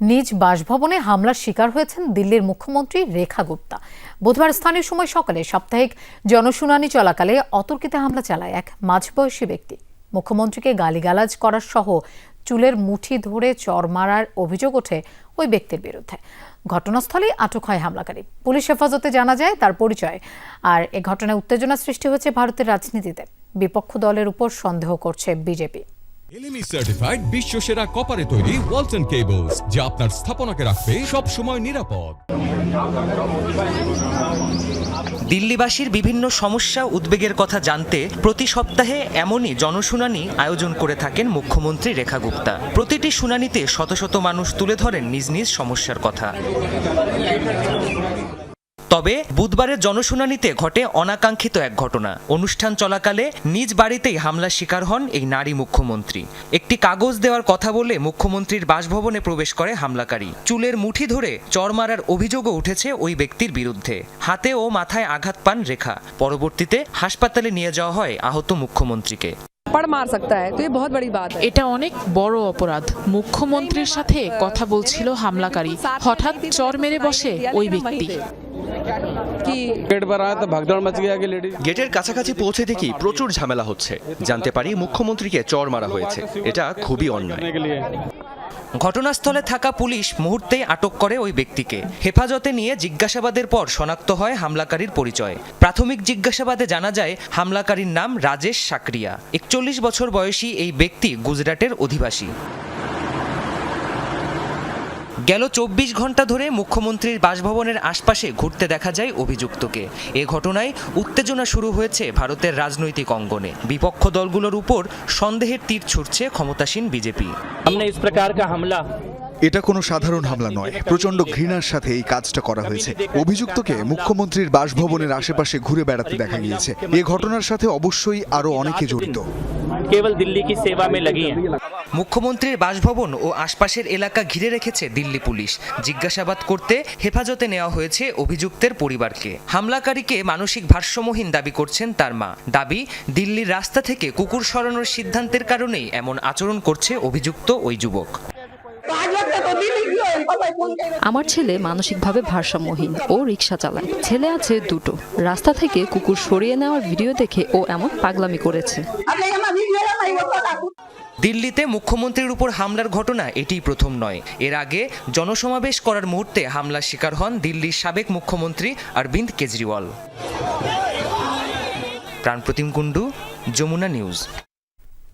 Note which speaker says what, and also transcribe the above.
Speaker 1: নিজ বাসভবনে হামলার শিকার হয়েছেন দিল্লির মুখ্যমন্ত্রী রেখা গুপ্তা। বুধবার স্থানীয় সময় সকালে সাপ্তাহিক জনশুনানি চলাকালে অতর্কিতে হামলা চালায় এক মাঝবয়সী ব্যক্তি। মুখ্যমন্ত্রীকে গালিগালাজ করার সহ চুলের মুঠি ধরে চর মারার অভিযোগ ওঠে ওই ব্যক্তির বিরুদ্ধে। ঘটনাস্থলেই আটক হয় হামলাকারী। পুলিশ হেফাজতে জানা যায় তার পরিচয় আর এ ঘটনায় উত্তেজনা সৃষ্টি হয়েছে ভারতের রাজনীতিতে। বিপক্ষ দলের উপর সন্দেহ করছে বিজেপি।
Speaker 2: সেরা কপারে তৈরি কেবলস যা আপনার স্থাপনাকে নিরাপদ।
Speaker 3: দিল্লিবাসীর বিভিন্ন সমস্যা উদ্বেগের কথা জানতে প্রতি সপ্তাহে এমনই জনশুনানি আয়োজন করে থাকেন মুখ্যমন্ত্রী রেখা গুপ্তা। প্রতিটি শুনানিতে শত শত মানুষ তুলে ধরেন নিজ নিজ সমস্যার কথা। তবে বুধবারের জনশুনানিতে ঘটে অনাকাঙ্ক্ষিত এক ঘটনা অনুষ্ঠান চলাকালে নিজ বাড়িতেই হামলার শিকার হন এই নারী মুখ্যমন্ত্রী একটি কাগজ দেওয়ার কথা বলে মুখ্যমন্ত্রীর বাসভবনে প্রবেশ করে হামলাকারী চুলের মুঠি ধরে চর মারার অভিযোগও উঠেছে ওই ব্যক্তির বিরুদ্ধে হাতে ও মাথায় আঘাত পান রেখা পরবর্তীতে হাসপাতালে নিয়ে যাওয়া হয় আহত মুখ্যমন্ত্রীকে
Speaker 4: पड़ मार सकता है तो ये बहुत बड़ी बात है
Speaker 5: এটা অনেক বড় অপরাধ মুখ্যমন্ত্রীর সাথে কথা বলছিল হামলাকারী হঠাৎ চর মেরে বসে ওই ব্যক্তি
Speaker 6: গেটের কাছাকাছি পৌঁছে দেখি প্রচুর ঝামেলা হচ্ছে। জানতে পারি মুখ্যমন্ত্রীকে চর মারা হয়েছে। এটা খুবই অন্যায়।
Speaker 3: ঘটনাস্থলে থাকা পুলিশ মুহূর্তেই আটক করে ওই ব্যক্তিকে। হেফাজতে নিয়ে জিজ্ঞাসাবাদের পর শনাক্ত হয় হামলাকারীর পরিচয়। প্রাথমিক জিজ্ঞাসাবাদে জানা যায় হামলাকারীর নাম রাজেশ সাকরিয়া। একচল্লিশ বছর বয়সী এই ব্যক্তি গুজরাটের অধিবাসী। গেল চব্বিশ ঘন্টা ধরে মুখ্যমন্ত্রীর বাসভবনের আশপাশে ঘুরতে দেখা যায় অভিযুক্তকে এ ঘটনায় উত্তেজনা শুরু হয়েছে ভারতের রাজনৈতিক অঙ্গনে বিপক্ষ দলগুলোর উপর সন্দেহের তীর ছুটছে ক্ষমতাসীন বিজেপি
Speaker 7: हमने इस प्रकार का हमला
Speaker 8: এটা কোনো সাধারণ হামলা নয় প্রচণ্ড ঘৃণার সাথে এই কাজটা করা হয়েছে। অভিযুক্তকে মুখ্যমন্ত্রীর বাসভবনের আশেপাশে ঘুরে বেড়াতে দেখা গিয়েছে। এ ঘটনার সাথে অবশ্যই আরও অনেকে জড়িত।
Speaker 7: কেবল দিল্লি
Speaker 3: মুখ্যমন্ত্রীর বাসভবন ও আশপাশের এলাকা ঘিরে রেখেছে দিল্লি পুলিশ। জিজ্ঞাসাবাদ করতে হেফাজতে নেওয়া হয়েছে অভিযুক্তের পরিবারকে। হামলাকারীকে মানসিক ভারসাম্যহীন দাবি করছেন তার মা। দাবি দিল্লির রাস্তা থেকে কুকুর সরানোর সিদ্ধান্তের কারণেই এমন আচরণ করছে অভিযুক্ত ওই যুবক।
Speaker 9: আমার ছেলে মানসিকভাবে ভারসাম্যহীন, ও রিক্সা চালায়। ছেলে আছে দুটো। রাস্তা থেকে কুকুর সরিয়ে নেওয়ার ভিডিও দেখে ও এমন পাগলামি করেছে।
Speaker 3: দিল্লিতে মুখ্যমন্ত্রীর উপর হামলার ঘটনা এটিই প্রথম নয়। এর আগে জনসমাবেশ করার মুহূর্তে হামলার শিকার হন দিল্লির সাবেক মুখ্যমন্ত্রী অরবিন্দ কেজরিওয়াল। প্রাণপ্রতিম কুণ্ডু, যমুনা নিউজ।